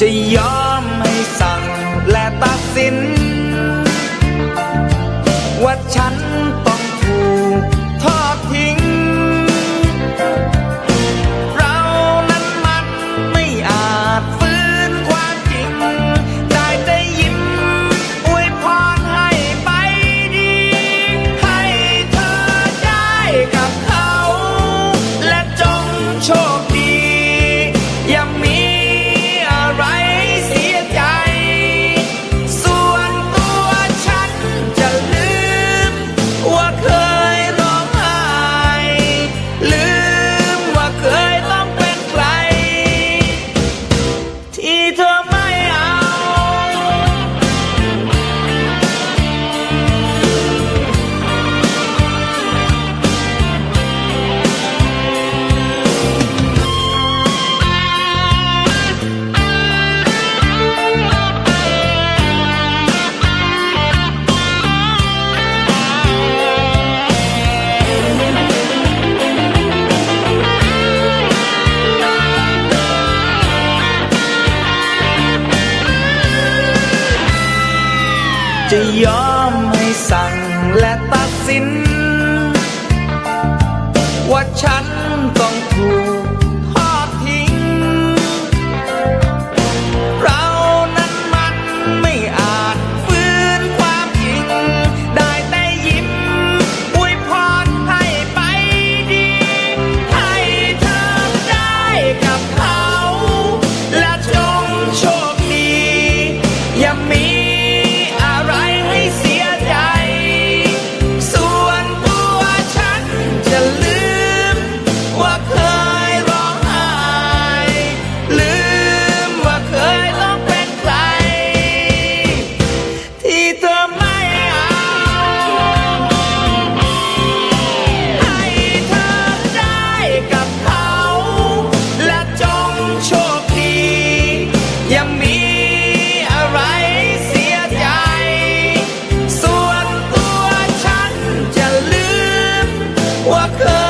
จะยอมให้สั่งและตัดสิน ว่าฉัน จะยอมให้สั่งและตัดสิน ว่าฉันต้องถูก could.